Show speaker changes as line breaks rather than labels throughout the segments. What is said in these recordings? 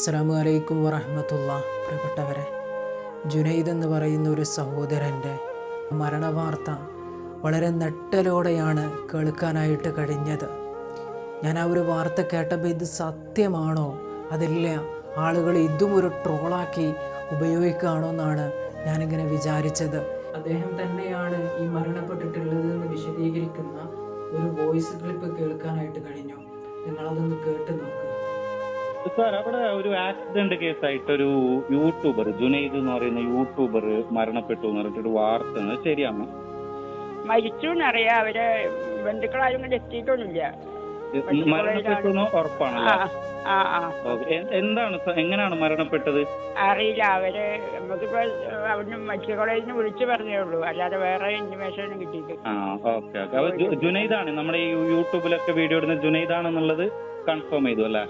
അസ്സാമു അലൈക്കും വറഹമത്തുള്ള. പ്രിയപ്പെട്ടവരെ ജുനൈദ് എന്ന് പറയുന്ന ഒരു സഹോദരന്റെ മരണവാർത്ത വളരെ നെട്ടലോടെയാണ് കേൾക്കാനായിട്ട് കഴിഞ്ഞത്. ഞാൻ ആ ഒരു വാർത്ത കേട്ടപ്പോൾ ഇത് സത്യമാണോ? അതില്ല ആളുകൾ ഇതും ഒരു ട്രോളാക്കി ഉപയോഗിക്കുകയാണോ എന്നാണ് ഞാനിങ്ങനെ വിചാരിച്ചത്. അദ്ദേഹം തന്നെയാണ് ഈ മരണപ്പെട്ടിട്ടുള്ളത് എന്ന് വിശദീകരിക്കുന്ന ഒരു വോയിസ് ക്ലിപ്പ് കേൾക്കാനായിട്ട് കഴിഞ്ഞു. നിങ്ങളതൊന്ന് കേട്ട് നോക്ക്.
സാർ അവിടെ ഒരു ആക്സിഡന്റ് കേസായിട്ട് ഒരു യൂട്യൂബർ ജുനൈദ് എന്ന് പറയുന്ന യൂട്യൂബർ മരണപ്പെട്ടു എന്ന് പറഞ്ഞിട്ടൊരു വാർത്ത ശരിയാണോ?
മരിച്ചു എന്നറിയാം അവരെ ബന്ധുക്കളാരും കൂടെ എത്തിയിട്ടൊന്നുമില്ല.
മരണപ്പെട്ടു ഉറപ്പാണല്ലേ? എന്താണ് എങ്ങനെയാണ് മരണപ്പെട്ടത്?
അറിയില്ല. അവർ നമുക്കിപ്പോ അവിടുന്ന് മെഡിക്കൽ കോളേജിൽ നിന്ന് വിളിച്ചു പറഞ്ഞേ ഉള്ളൂ. അല്ലാതെ വേറെ ഇൻഫർമേഷൻ ഒന്നും കിട്ടിയിട്ടില്ല.
ആ ഓക്കെ ഓക്കെ. അപ്പൊ ജു- ജുനൈദാണ് നമ്മുടെ ഈ യൂട്യൂബിലൊക്കെ വീഡിയോ ഇടുന്ന ജുനൈദ് ജുനൈദാണെന്നുള്ളത്? കൺഫേം ചെയ്തു അല്ലേ?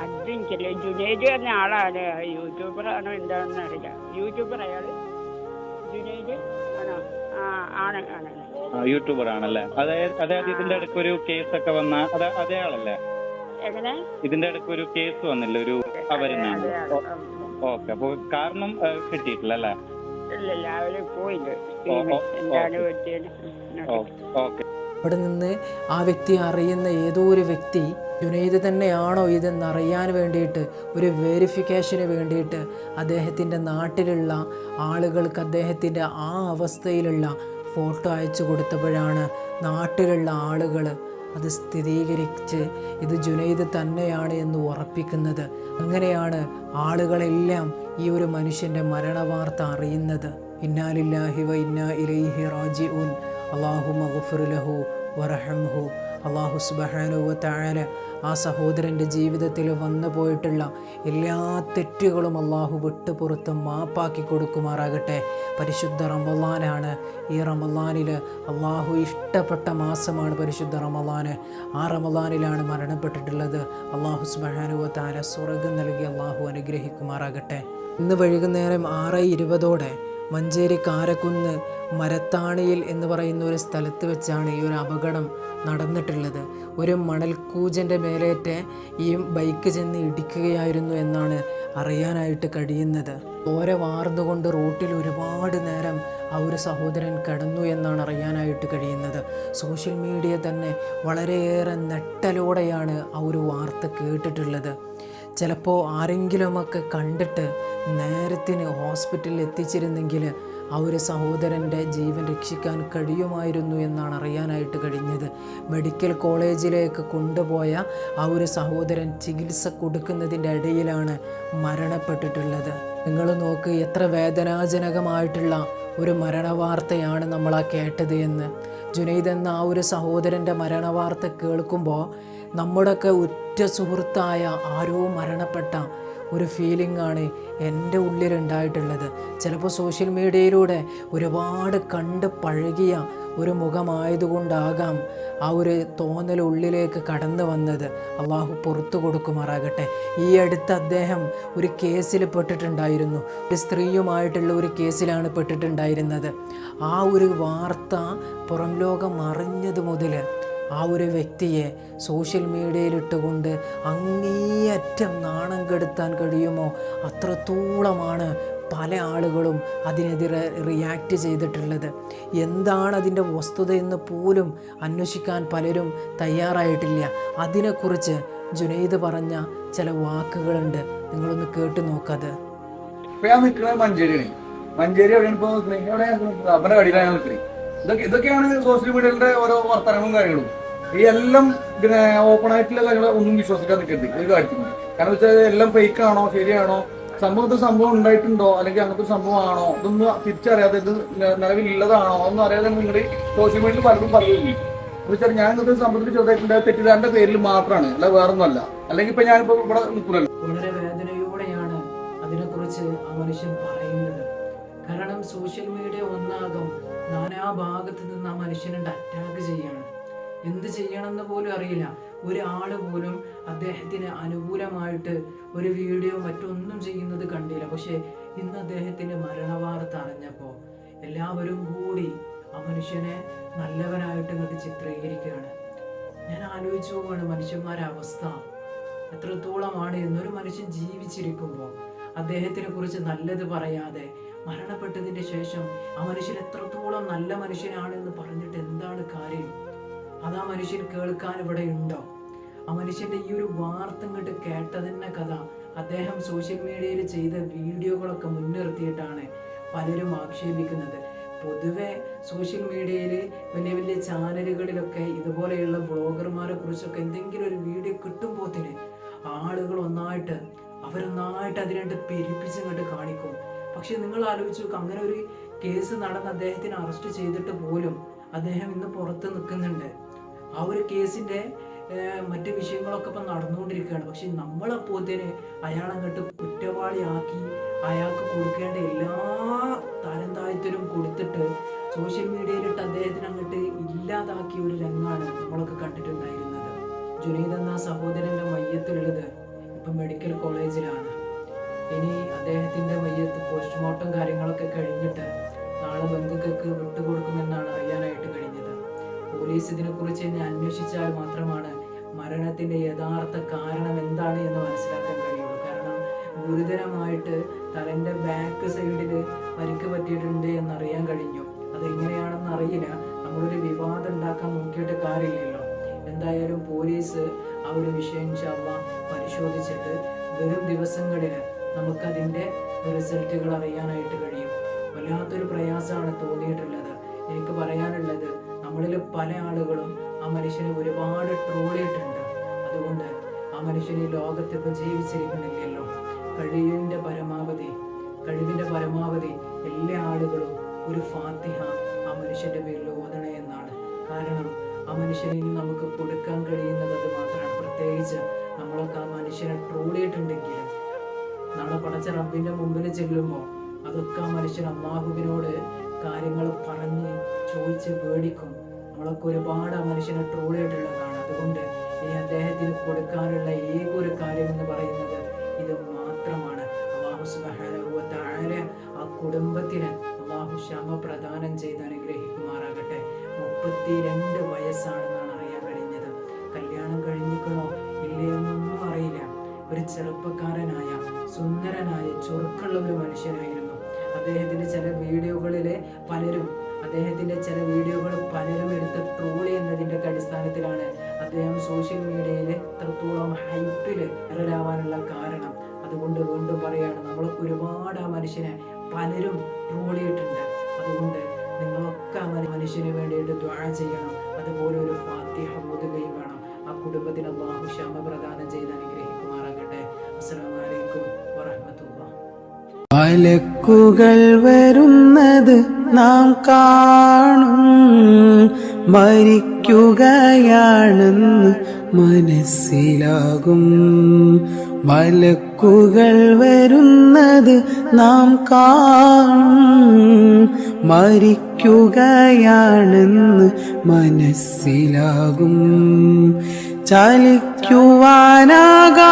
അത് എനിക്കല്ല ജുനേജു എന്ന ആളാണ്. യൂട്യൂബർ ആണോ എന്താണെന്ന് അറിയില്ല. യൂട്യൂബർ അയാൾ. ജുനേജു ആണോ? ആ ആണ് ആണ്
യൂട്യൂബർ ആണല്ലേ? അതായത് അതായത് ഇതിന്റെ ഇടയ്ക്ക് ഒരു കേസ് ഒക്കെ വന്ന അതെ അതേ ആളല്ലേ?
എങ്ങനെ?
ഇതിന്റെ ഇടയ്ക്ക് ഒരു കേസ് വന്നില്ല ഒരു അവരെന്നാണ്
അതെ, അതെ.
ഓക്കെ അപ്പൊ കാരണം ഏ, കിട്ടിയിട്ടില്ല അല്ലേ?
ഇല്ല ഇല്ല അവർ പോയില്ല.
ഓ, ഓ,
എന്താണ്
ഓക്കെ.
പറ്റിയത്
ഓക്കെ.
അവിടെ നിന്ന് ആ വ്യക്തി അറിയുന്ന ഏതോ ഒരു വ്യക്തി ജുനൈദ് തന്നെയാണോ ഇതെന്ന് അറിയാൻ വേണ്ടിയിട്ട് ഒരു വെരിഫിക്കേഷന് വേണ്ടിയിട്ട് അദ്ദേഹത്തിന്റെ നാട്ടിലുള്ള ആളുകൾക്ക് അദ്ദേഹത്തിന്റെ ആ അവസ്ഥയിലുള്ള ഫോട്ടോ അയച്ചു കൊടുത്തപ്പോഴാണ് നാട്ടിലുള്ള ആളുകൾ അത് സ്ഥിരീകരിച്ച് ഇത് ജുനൈദ് തന്നെയാണ് എന്ന് ഉറപ്പിക്കുന്നത്. അങ്ങനെയാണ് ആളുകളെല്ലാം ഈ ഒരു മനുഷ്യന്റെ മരണവാർത്ത അറിയുന്നത്. ഇന്നാലില്ലാഹി വ ഇന്നാ ഇലൈഹി റാജിഊൻ. അള്ളാഹു മഗ്ഫിർ ലഹു വറഹംഹു. അള്ളാഹു വ ആ സഹോദരന്റെ ജീവിതത്തിൽ വന്നു പോയിട്ടുള്ള എല്ലാ തെറ്റുകളും അള്ളാഹു വിട്ടുപുറത്ത് മാപ്പാക്കി കൊടുക്കുമാറാകട്ടെ. പരിശുദ്ധ റമലാനാണ് ഈ റമലാനിൽ അള്ളാഹു ഇഷ്ടപ്പെട്ട മാസമാണ് പരിശുദ്ധ റമലാന് ആ റമലാനിലാണ് മരണപ്പെട്ടിട്ടുള്ളത്. അള്ളാഹു തആല സ്വർഗം നൽകി അള്ളാഹു അനുഗ്രഹിക്കുമാറാകട്ടെ. ഇന്ന് വൈകുന്നേരം ആറ് ഇരുപതോടെ മഞ്ചേരി കാരക്കുന്ന് മരത്താണിയിൽ എന്ന് പറയുന്ന ഒരു സ്ഥലത്ത് വെച്ചാണ് ഈ ഒരു അപകടം നടന്നിട്ടുള്ളത്. ഒരു മണൽക്കൂജന്റെ മേലേറ്റ് ഈ ബൈക്ക് ചെന്ന് ഇടിക്കുകയായിരുന്നു എന്നാണ് അറിയാനായിട്ട് കഴിയുന്നത്. ഓര വാർന്നുകൊണ്ട് റോട്ടിൽ ഒരുപാട് നേരം ആ ഒരു സഹോദരൻ കിടന്നു എന്നാണ് അറിയാനായിട്ട് കഴിയുന്നത്. സോഷ്യൽ മീഡിയ തന്നെ വളരെയേറെ നെട്ടലോടെയാണ് ആ ഒരു വാർത്ത കേട്ടിട്ടുള്ളത്. ചിലപ്പോൾ ആരെങ്കിലുമൊക്കെ കണ്ടിട്ട് നേരത്തിന് ഹോസ്പിറ്റലിൽ എത്തിച്ചിരുന്നെങ്കിൽ ആ ഒരു സഹോദരന്റെ ജീവൻ രക്ഷിക്കാൻ കഴിയുമായിരുന്നു എന്നാണ് അറിയാനായിട്ട് കഴിഞ്ഞത്. മെഡിക്കൽ കോളേജിലേക്ക് കൊണ്ടുപോയ ആ ഒരു സഹോദരൻ ചികിത്സ കൊടുക്കുന്നതിന്റെ ഇടയിലാണ് മരണപ്പെട്ടിട്ടുള്ളത്. നിങ്ങൾ നോക്ക് എത്ര വേദനാജനകമായിട്ടുള്ള ഒരു മരണവാർത്തയാണ് നമ്മൾ ആ കേട്ടത് എന്ന്. ജുനൈദ് എന്ന ആ ഒരു സഹോദരന്റെ മരണവാർത്ത കേൾക്കുമ്പോൾ നമ്മുടെയൊക്കെ ഉറ്റ സുഹൃത്തായ ആരോ മരണപ്പെട്ട ഒരു ഫീലിംഗ് ആണ് എന്റെ ഉള്ളിലുണ്ടായിട്ടുള്ളത്. ചിലപ്പോൾ സോഷ്യൽ മീഡിയയിലൂടെ ഒരുപാട് കണ്ട് പഴകിയ ഒരു മുഖമായതുകൊണ്ടാകാം ആ ഒരു തോന്നൽ ഉള്ളിലേക്ക് കടന്നു വന്നത്. അള്ളാഹു പുറത്തു കൊടുക്കുമാറാകട്ടെ. ഈ അടുത്ത് അദ്ദേഹം ഒരു കേസിൽ പെട്ടിട്ടുണ്ടായിരുന്നു. ഒരു സ്ത്രീയുമായിട്ടുള്ള ഒരു കേസിലാണ് പെട്ടിട്ടുണ്ടായിരുന്നത്. ആ ഒരു വാർത്ത പുറം ലോകം അറിഞ്ഞത് മുതൽ ആ ഒരു വ്യക്തിയെ സോഷ്യൽ മീഡിയയിലിട്ടുകൊണ്ട് അങ്ങേയറ്റം നാണം കെടുത്താൻ കഴിയുമോ? അത്രത്തോളമാണ് പല ആളുകളും അതിനെതിരെ റിയാക്റ്റ് ചെയ്തിട്ടുള്ളത്. എന്താണ് അതിന്റെ വസ്തുതയെന്ന് പോലും അന്വേഷിക്കാൻ പലരും തയ്യാറായിട്ടില്ല. അതിനെക്കുറിച്ച് ജുനൈദ് പറഞ്ഞ ചില വാക്കുകളുണ്ട്. നിങ്ങളൊന്ന് കേട്ടു നോക്കത്.
മഞ്ചേരി എവിടെയാണ് ഇതൊക്കെ ഇതൊക്കെയാണ് സോഷ്യൽ മീഡിയയുടെ ഓരോ വർത്തനവും കാര്യങ്ങളും. ഈ എല്ലാം പിന്നെ ഓപ്പൺ ആയിട്ടുള്ള കാര്യങ്ങൾ ഒന്നും വിശ്വസിക്കാൻ നിൽക്കരുത്. ഒരു കാര്യത്തിൽ കാരണം വെച്ചാൽ എല്ലാം ഫേക്ക് ആണോ ശരിയാണോ? സംഭവത്തിൽ സംഭവം ഉണ്ടായിട്ടുണ്ടോ? അല്ലെങ്കിൽ അങ്ങനത്തെ സംഭവമാണോ? ഇതൊന്നും തിരിച്ചറിയാതെ ഇത് നിലവിലുള്ളതാണോ? ഒന്നും അറിയാതെ നിങ്ങൾ സോഷ്യൽ മീഡിയയിൽ പലരും പറയുന്നില്ല എന്ന് വെച്ചാൽ ഞാൻ ഇങ്ങനത്തെ സംഭവത്തിൽ ചെറുതായിട്ടുണ്ടായ തെറ്റിദ്ധാരന്റെ പേരിൽ മാത്രമാണ് അല്ല വേറൊന്നുമല്ല. അല്ലെങ്കിൽ ഇപ്പൊ ഞാനിപ്പോ ഇവിടെ
നിൽക്കുന്നുണ്ട്. വേദനയോടെയാണ് അതിനെക്കുറിച്ച് ആ മനുഷ്യൻ പറയുന്നത്. കാരണം സോഷ്യൽ മീഡിയ ഒന്നാകും നാനാ ഭാഗത്ത് നിന്ന് ആ മനുഷ്യനെ അറ്റാക്ക് ചെയ്യാണ് എന്ത് ചെയ്യണമെന്ന് പോലും അറിയില്ല. ഒരാൾ പോലും അദ്ദേഹത്തിന് അനുകൂലമായിട്ട് ഒരു വീഡിയോ മറ്റൊന്നും ചെയ്യുന്നത് കണ്ടില്ല. പക്ഷേ ഇന്ന് അദ്ദേഹത്തിന്റെ മരണവാർത്ത അറിഞ്ഞപ്പോൾ എല്ലാവരും കൂടി ആ മനുഷ്യനെ നല്ലവനായിട്ട് ഇങ്ങോട്ട് ചിത്രീകരിക്കുകയാണ്. ഞാൻ ആലോചിച്ചു പോവാണ് മനുഷ്യന്മാരുടെ അവസ്ഥ എത്രത്തോളമാണ് എന്നൊരു മനുഷ്യൻ ജീവിച്ചിരിക്കുമ്പോൾ അദ്ദേഹത്തിനെ കുറിച്ച് നല്ലത് പറയാതെ മരണപ്പെട്ടതിന്റെ ശേഷം ആ മനുഷ്യൻ എത്രത്തോളം നല്ല മനുഷ്യനാണ് എന്ന് പറഞ്ഞിട്ട് എന്താണ് കാര്യം? അത് ആ മനുഷ്യൻ കേൾക്കാൻ ഇവിടെ ഉണ്ടോ? ആ മനുഷ്യന്റെ ഈ ഒരു വാർത്ത ഇങ്ങോട്ട് കേട്ടതന്നെ കഥ. അദ്ദേഹം സോഷ്യൽ മീഡിയയിൽ ചെയ്ത വീഡിയോകളൊക്കെ മുൻനിർത്തിയിട്ടാണ് പലരും ആക്ഷേപിക്കുന്നത്. പൊതുവെ സോഷ്യൽ മീഡിയയിൽ വലിയ വലിയ ചാനലുകളിലൊക്കെ ഇതുപോലെയുള്ള ബ്ലോഗർമാരെ കുറിച്ചൊക്കെ എന്തെങ്കിലും ഒരു വീഡിയോ കിട്ടുമ്പോൾ തന്നെ ആളുകൾ ഒന്നായിട്ട് അവരൊന്നായിട്ട് അതിനായിട്ട് പെരുപ്പിച്ച് ഇങ്ങോട്ട് കാണിക്കും. പക്ഷെ നിങ്ങൾ ആലോചിച്ച് അങ്ങനെ ഒരു കേസ് നടന്ന് അദ്ദേഹത്തിന് അറസ്റ്റ് ചെയ്തിട്ട് പോലും അദ്ദേഹം ഇന്ന് പുറത്ത് നിൽക്കുന്നുണ്ട്. ആ ഒരു കേസിന്റെ മറ്റ് വിഷയങ്ങളൊക്കെ ഇപ്പം നടന്നുകൊണ്ടിരിക്കുകയാണ്. പക്ഷെ നമ്മളപ്പോത്തിന് അയാളങ്ങോട്ട് കുറ്റവാളിയാക്കി അയാൾക്ക് കൊടുക്കേണ്ട എല്ലാ തരം താഴ്ത്തലും കൊടുത്തിട്ട് സോഷ്യൽ മീഡിയയിലിട്ട് അദ്ദേഹത്തിന് അങ്ങോട്ട് ഇല്ലാതാക്കിയ ഒരു രംഗമാണ് നമ്മളൊക്കെ കണ്ടിട്ടുണ്ടായിരുന്നത്. ജുനീദ് എന്ന സഹോദരന്റെ മയ്യത്തുള്ളത് ഇപ്പം മെഡിക്കൽ കോളേജിലാണ്. ഇനി അദ്ദേഹത്തിന്റെ മയ്യത്ത് പോസ്റ്റ്മോർട്ടം കാര്യങ്ങളൊക്കെ കഴിഞ്ഞിട്ട് നാളെ ബന്ധുക്കൾക്ക് വിട്ടുകൊടുക്കുമെന്നാണ് അറിയാനായിട്ട് കഴിഞ്ഞത്. പോലീസ് ഇതിനെക്കുറിച്ച് ഇനി അന്വേഷിച്ചാൽ മാത്രമാണ് മരണത്തിന്റെ യഥാർത്ഥ കാരണം എന്താണ് എന്ന് മനസ്സിലാക്കാൻ കഴിയുള്ളൂ. കാരണം ഗുരുതരമായിട്ട് തലന്റെ ബാക്ക് സൈഡിൽ പരിക്ക് പറ്റിയിട്ടുണ്ട് എന്നറിയാൻ കഴിഞ്ഞു. അതെങ്ങനെയാണെന്ന് അറിയില്ല. നമ്മളൊരു വിവാദം ഉണ്ടാക്കാൻ നോക്കിയിട്ട് കാര്യമില്ലല്ലോ. എന്തായാലും പോലീസ് ആ ഒരു വിഷയം ചവ പരിശോധിച്ചിട്ട് വരും ദിവസങ്ങളിൽ നമുക്കതിന്റെ റിസൾട്ടുകൾ അറിയാനായിട്ട് കഴിയും. വല്ലാത്തൊരു പ്രയാസമാണ് തോന്നിയിട്ടുള്ളത്. എനിക്ക് പറയാനുള്ളത് നമ്മളിൽ പല ആളുകളും ആ മനുഷ്യനെ ഒരുപാട് ട്രോളിയിട്ടുണ്ട് അതുകൊണ്ട് ആ മനുഷ്യൻ ഈ ഇപ്പം ജീവിച്ചിരിക്കുന്നില്ലല്ലോ. കഴിവിന്റെ പരമാവധി കഴിവിന്റെ പരമാവധി എല്ലാ ആളുകളും ഒരു ഫാത്തിഹ ആ മനുഷ്യന്റെ പേരിൽ ഓതണേ എന്നാണ്. കാരണം ആ മനുഷ്യനെ ഇനി നമുക്ക് കൊടുക്കാൻ കഴിയുന്നത് അത് മാത്രമാണ്. പ്രത്യേകിച്ച് നമ്മളൊക്കെ ആ മനുഷ്യനെ ട്രോൾ ചെയ്തിട്ടുണ്ടെങ്കിൽ നാളെ പടച്ച റബ്ബിന്റെ മുമ്പിൽ ചെല്ലുമ്പോൾ അതൊക്കെ ആ മനുഷ്യൻ അള്ളാഹുവിനോട് കാര്യങ്ങൾ പറഞ്ഞ് ചോദിച്ച് പേടിക്കും. നമ്മളൊക്കെ ഒരുപാട് ആ മനുഷ്യനെ ചെയ്തിട്ടുള്ളതാണ്. അതുകൊണ്ട് ഇനി അദ്ദേഹത്തിന് കൊടുക്കാനുള്ള ഏക കാര്യം എന്ന് പറയുന്നത് ഇത് മാത്രമാണ്. അള്ളാഹു സുബ്ഹാനഹു വ തആല ആ കുടുംബത്തിന് അള്ളാഹു ക്ഷമ പ്രദാനം ചെയ്ത് അനുഗ്രഹിക്കുമാറാകട്ടെ. മുപ്പത്തിരണ്ട് വയസ്സാണെന്നാണ് അറിയാൻ കഴിഞ്ഞത്. കല്യാണം കഴിഞ്ഞിക്കണോ ഇല്ലയെന്നൊന്നും അറിയില്ല. ഒരു ചെറുപ്പക്കാരനായ സുന്ദരനായ ചുരുക്കുള്ള ഒരു മനുഷ്യനായിരുന്നു അദ്ദേഹത്തിന്റെ ചില വീഡിയോകളിലെ പലരും അദ്ദേഹത്തിന്റെ ചില വീഡിയോകൾ പലരും എടുത്ത് ട്രോൾ ചെയ്യുന്നതിന്റെ ഒക്കെ അടിസ്ഥാനത്തിലാണ് അദ്ദേഹം സോഷ്യൽ മീഡിയയിൽ എത്രത്തോളം ഹൈപ്പിൽ വൈറലാവാനുള്ള കാരണം. അതുകൊണ്ട് വീണ്ടും പറയുകയാണ് നമ്മൾ ഒരുപാട് ആ മനുഷ്യനെ പലരും ട്രോൾ ചെയ്തിട്ടുണ്ട്. അതുകൊണ്ട് നിങ്ങളൊക്കെ ആ മന- മനുഷ്യന് വേണ്ടിയിട്ട് ദ്വാഴ ചെയ്യണം. അതുപോലെ ഒരു ഫാത്തിഹ ഓതുകയും വേണം. ആ കുടുംബത്തിന് അള്ളാഹു ക്ഷമ പ്രദാനം ചെയ്ത് അനുഗ്രഹിക്കുമാറാകട്ടെ. അസ്സലാമു അലൈക്കും വറഹ്മത്തുള്ളാഹി.
മലക്കുകൾ വരുന്നത് നാം കാണും. മരിക്കുകയാണെന്ന് മനസ്സിലാകും. മലക്കുകൾ വരുന്നത് നാം കാണും. മരിക്കുകയാണെന്ന് മനസ്സിലാകും. ചലിക്കുവാനാകാതെ